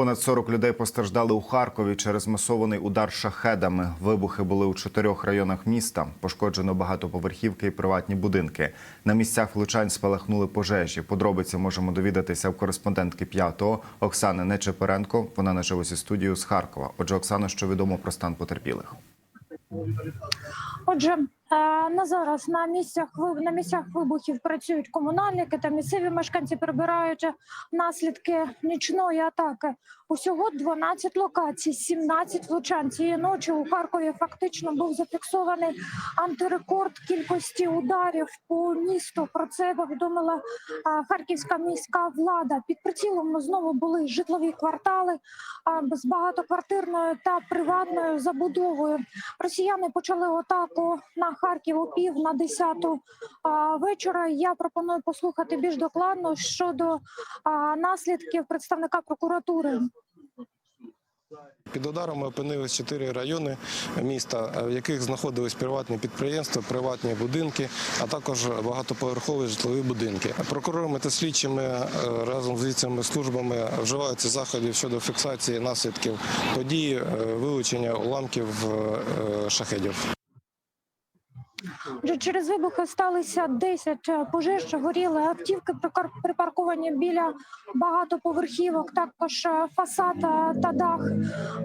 Понад 40 людей постраждали у Харкові через масований удар шахедами. Вибухи були у чотирьох районах міста. Пошкоджено багатоповерхівки і приватні будинки. На місцях влучань спалахнули пожежі. Подробиці можемо довідатися в кореспондентки п'ятого Оксани Нечепоренко. Вона на живості студію з Харкова. Отже, Оксана, що відомо про стан потерпілих? Отже, на зараз на місцях на місцях вибухів працюють комунальники та місцеві мешканці прибирають наслідки нічної атаки. Усього 12 локацій, 17 влучань. Цієї ночі у Харкові фактично був зафіксований антирекорд кількості ударів по місту. Про це повідомила е, харківська міська влада. Під прицілом знову були житлові квартали а, з багатоквартирною та приватною забудовою. Росіяни почали атаку на Харків о пів на десяту вечора. Я пропоную послухати більш докладно щодо наслідків представника прокуратури. Під ударами опинились чотири райони міста, в яких знаходились приватні підприємства, приватні будинки, а також багатоповерхові житлові будинки. Прокурорами та слідчими е, разом з віцями службами вживаються заходів щодо фіксації наслідків події, е, вилучення уламків е, шахедів. Вже через вибухи сталися 10 пожеж, горіли автівки припарковані біля багатоповерхівок, також е, фасад е, та дах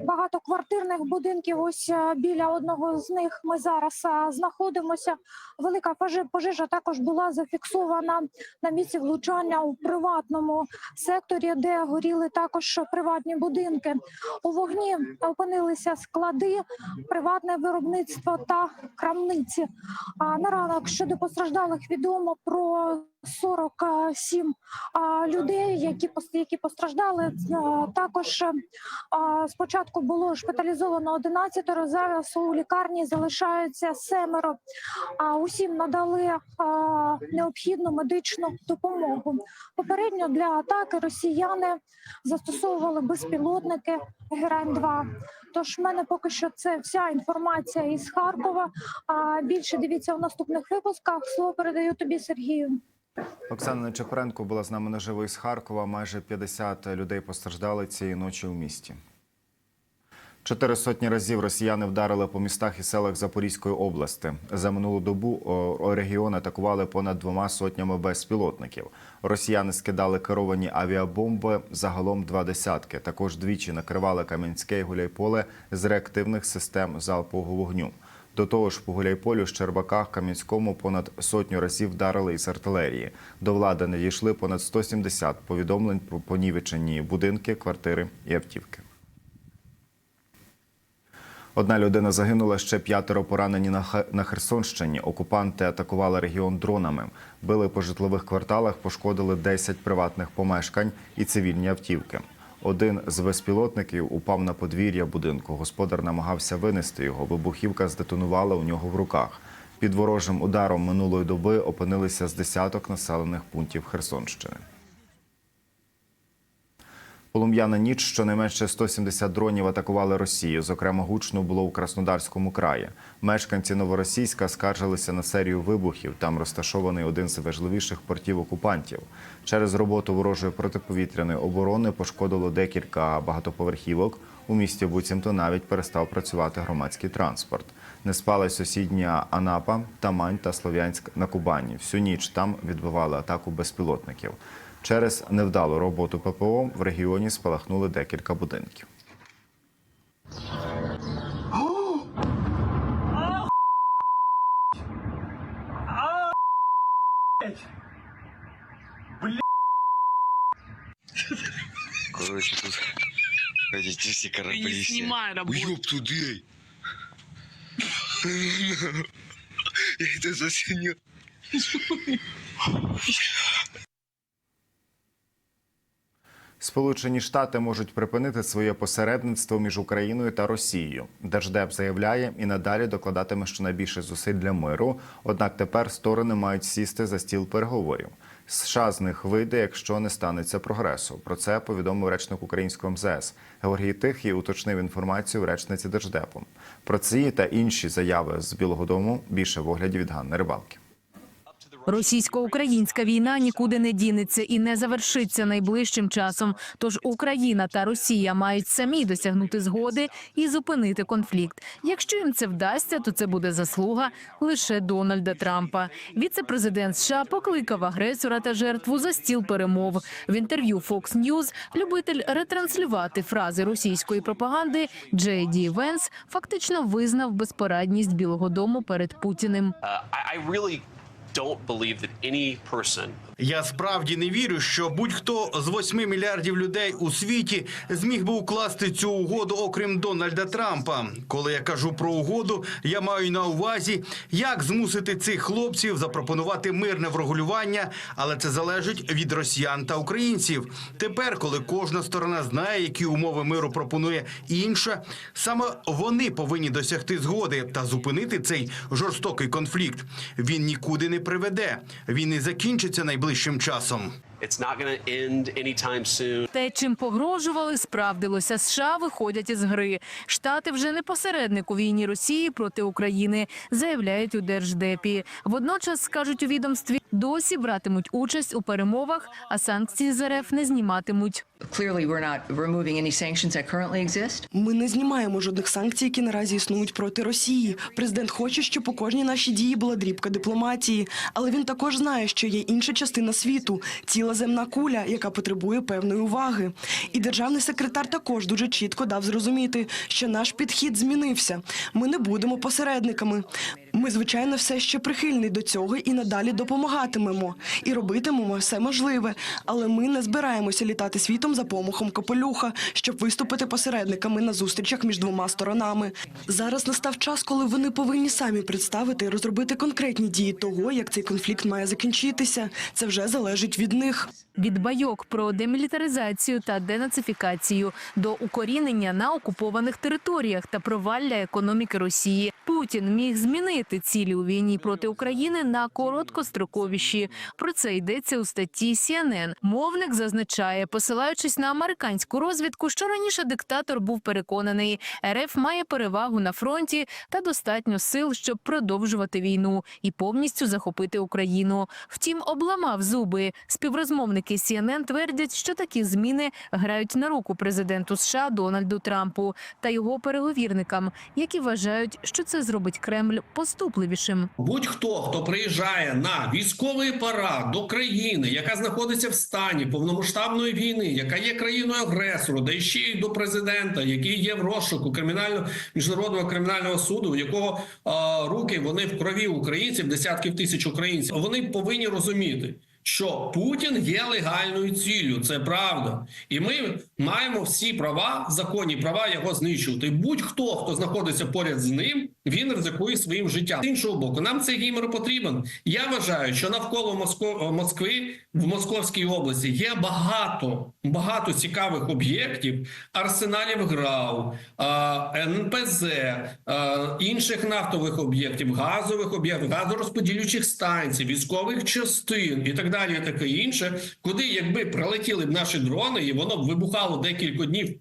багатоквартирних будинків. Ось е, біля одного з них ми зараз е, знаходимося. Велика поже- пожежа також була зафіксована на місці влучання у приватному секторі, де горіли також приватні будинки. У вогні опинилися склади, приватне виробництво та крамниці. А на ранок щодо постраждалих відомо про 47 а, людей, які які постраждали. Також спочатку було шпиталізовано 11, зараз у лікарні залишаються семеро. А усім надали необхідну медичну допомогу. Попередньо для атаки росіяни застосовували безпілотники Герань 2 Тож в мене поки що це вся інформація із Харкова. А більше дивіться у наступних випусках. Слово передаю тобі, Сергію. Оксана Нечепоренко була з нами наживо із Харкова. Майже 50 людей постраждали цієї ночі у місті. Чотири сотні разів росіяни вдарили по містах і селах Запорізької області. За минулу добу регіон атакували понад двома сотнями безпілотників. Росіяни скидали керовані авіабомби загалом два десятки. Також двічі накривали Кам'янське і Гуляйполе з реактивних систем залпового вогню. До того ж, по Гуляйполю, Щербаках, Кам'янському понад сотню разів вдарили із артилерії. До влади надійшли понад 170 повідомлень про понівечені будинки, квартири і автівки. Одна людина загинула, ще п'ятеро поранені на Херсонщині. Окупанти атакували регіон дронами. Били по житлових кварталах, пошкодили 10 приватних помешкань і цивільні автівки. Один з безпілотників упав на подвір'я будинку. Господар намагався винести його. Вибухівка здетонувала у нього в руках. Під ворожим ударом минулої доби опинилися з десяток населених пунктів Херсонщини. Полум'яна ніч щонайменше 170 дронів атакували Росію. Зокрема, гучно було у Краснодарському краї. Мешканці Новоросійська скаржилися на серію вибухів. Там розташований один з важливіших портів окупантів. Через роботу ворожої протиповітряної оборони пошкодило декілька багатоповерхівок. У місті буцімто навіть перестав працювати громадський транспорт. Не спали сусідня Анапа, Тамань та Слов'янськ на Кубані. Всю ніч там відбивали атаку безпілотників. Через невдалу роботу ППО в регіоні спалахнули декілька будинків. Короче, тут эти все корабли Не все. снимай работу. Ёб тудей. Я это засенил. Сполучені Штати можуть припинити своє посередництво між Україною та Росією. Держдеп заявляє і надалі докладатиме щонайбільше зусиль для миру. Однак тепер сторони мають сісти за стіл переговорів. США з них вийде, якщо не станеться прогресу. Про це повідомив речник українського МЗС Георгій Тихий. Уточнив інформацію в речниці Держдепу. Про ці та інші заяви з Білого Дому більше в огляді від Ганни Рибалки. Російсько-українська війна нікуди не дінеться і не завершиться найближчим часом. Тож Україна та Росія мають самі досягнути згоди і зупинити конфлікт. Якщо їм це вдасться, то це буде заслуга лише Дональда Трампа. Віце-президент США покликав агресора та жертву за стіл перемов. В інтерв'ю Fox News любитель ретранслювати фрази російської пропаганди Джей Ді Венс фактично визнав безпорадність Білого Дому перед Путіним. don't believe that any person Я справді не вірю, що будь-хто з 8 мільярдів людей у світі зміг би укласти цю угоду, окрім Дональда Трампа. Коли я кажу про угоду, я маю на увазі, як змусити цих хлопців запропонувати мирне врегулювання, але це залежить від росіян та українців. Тепер, коли кожна сторона знає, які умови миру пропонує інша, саме вони повинні досягти згоди та зупинити цей жорстокий конфлікт. Він нікуди не приведе. Він не закінчиться найближчим часом. it's not going to end anytime soon. Те, чим погрожували, справдилося. США виходять із гри. Штати вже не посередник у війні Росії проти України, заявляють у держдепі. Водночас скажуть у відомстві, досі братимуть участь у перемовах, а санкції з РФ не зніматимуть. Ми не знімаємо жодних санкцій, які наразі існують проти Росії. Президент хоче, щоб у кожній нашій дії була дрібка дипломатії, але він також знає, що є інша частина світу ціла земна куля, яка потребує певної уваги. І державний секретар також дуже чітко дав зрозуміти, що наш підхід змінився. Ми не будемо посередниками. Ми, звичайно, все ще прихильні до цього і надалі допомагатимемо і робитимемо все можливе, але ми не збираємося літати світом за помахом капелюха, щоб виступити посередниками на зустрічах між двома сторонами. Зараз настав час, коли вони повинні самі представити і розробити конкретні дії того, як цей конфлікт має закінчитися. Це вже залежить від них. Від байок про демілітаризацію та денацифікацію до укорінення на окупованих територіях та провалля економіки Росії. Путін міг змінити цілі у війні проти України на короткостроковіші. Про це йдеться у статті CNN. Мовник зазначає, посилаючись на американську розвідку, що раніше диктатор був переконаний, РФ має перевагу на фронті та достатньо сил, щоб продовжувати війну і повністю захопити Україну. Втім, обламав зуби. Співрозмовники CNN твердять, що такі зміни грають на руку президенту США Дональду Трампу та його переговірникам, які вважають, що це зробить Кремль поступливішим. Будь-хто, хто приїжджає на військовий парад до країни, яка знаходиться в стані повномасштабної війни, яка є країною агресору, де ще й до президента, який є в розшуку кримінального міжнародного кримінального суду, в якого е, руки вони в крові українців, десятків тисяч українців. Вони повинні розуміти. Що Путін є легальною ціллю, це правда, і ми маємо всі права, законні права його знищувати. Будь-хто, хто знаходиться поряд з ним, він ризикує своїм життям. З іншого боку, нам цей гімер потрібен. Я вважаю, що навколо Моско... Москви в Московській області є багато багато цікавих об'єктів, арсеналів ГРАУ, НПЗ, інших нафтових об'єктів, газових об'єктів, газорозподілючих станцій, військових частин і так далі, і таке інше, куди якби прилетіли б наші дрони, і воно б вибухало декілька днів.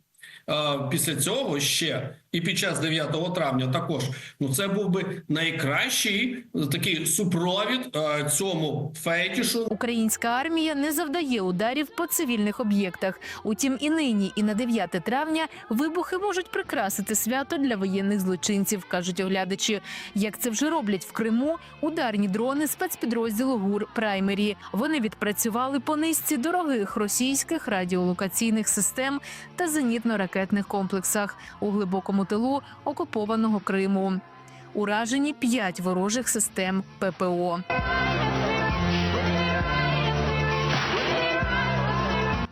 е, Після цього ще і під час 9 травня також ну це був би найкращий такий супровід а, цьому фетішу Українська армія не завдає ударів по цивільних об'єктах. Утім, і нині, і на 9 травня вибухи можуть прикрасити свято для воєнних злочинців, кажуть оглядачі. Як це вже роблять в Криму, ударні дрони спецпідрозділу ГУР Праймері. Вони відпрацювали по низці дорогих російських радіолокаційних систем та зенітно-ракетних комплексах у глибокому тилу окупованого Криму. Уражені п'ять ворожих систем ППО.